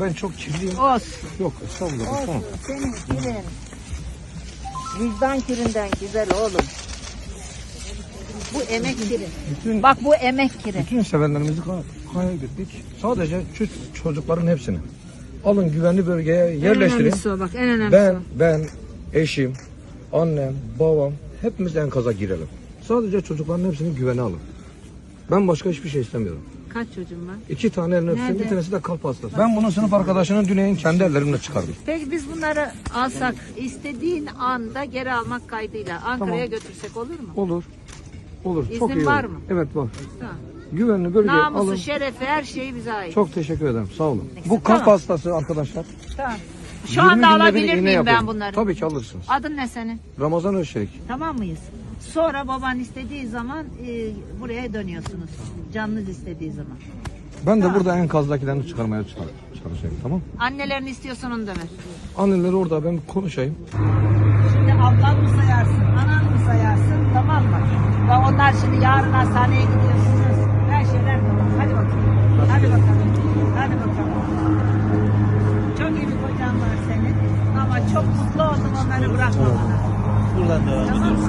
Ben çok kirliyim. Olsun. Yok estağfurullah. Olsun. Tamam. Senin kirin. Vicdan kirinden güzel oğlum. Bu emek kiri. Bütün Bak bu emek kiri. bütün sevenlerimizi kay- kaybettik. Sadece ço- çocukların hepsini. Alın güvenli bölgeye En yerleştirin. önemlisi o bak en önemlisi Ben, ben, eşim, annem, babam hepimiz enkaza girelim. Sadece çocukların hepsini güvene alın. Ben başka hiçbir şey istemiyorum. Kaç çocuğun var? İki tane elini öpsün, bir tanesi de kalp hastası. Ben bunun sınıf arkadaşının Düneyin kendi ellerimle çıkardım. Peki biz bunları alsak istediğin anda geri almak kaydıyla Ankara'ya Tamam. götürsek olur mu? Olur. Olur. İznin Çok iyi var olur. mı? Evet var. Tamam. Güvenli bölgeye Namusu, alın. şerefi her şeyi bize ait. Çok teşekkür ederim. Sağ olun. Neyse, Bu kalp tamam. hastası arkadaşlar. Tamam. Şu 20 anda günde bir alabilir iğne miyim ben yapıyorum. bunları? Tabii ki alırsınız. Adın ne senin? Ramazan Özçelik. Tamam mıyız? Sonra baban istediği zaman e, buraya dönüyorsunuz. Canınız istediği zaman. Ben de Tamam. burada enkazdakilerini çıkarmaya çalış- çalışayım tamam. Annelerini istiyorsan onu döver. Anneleri orada ben konuşayım. Şimdi ablan mı sayarsın, anan mı sayarsın tamam mı? Ve onlar şimdi yarın hastaneye gidiyorsunuz. Her şeyler tamam. Hadi bakalım. Hadi bakalım. Hadi bakalım. Çok iyi bir kocan var senin. Ama çok mutlu oldum onları bırakmamana. Buradan devam Tamam ediyoruz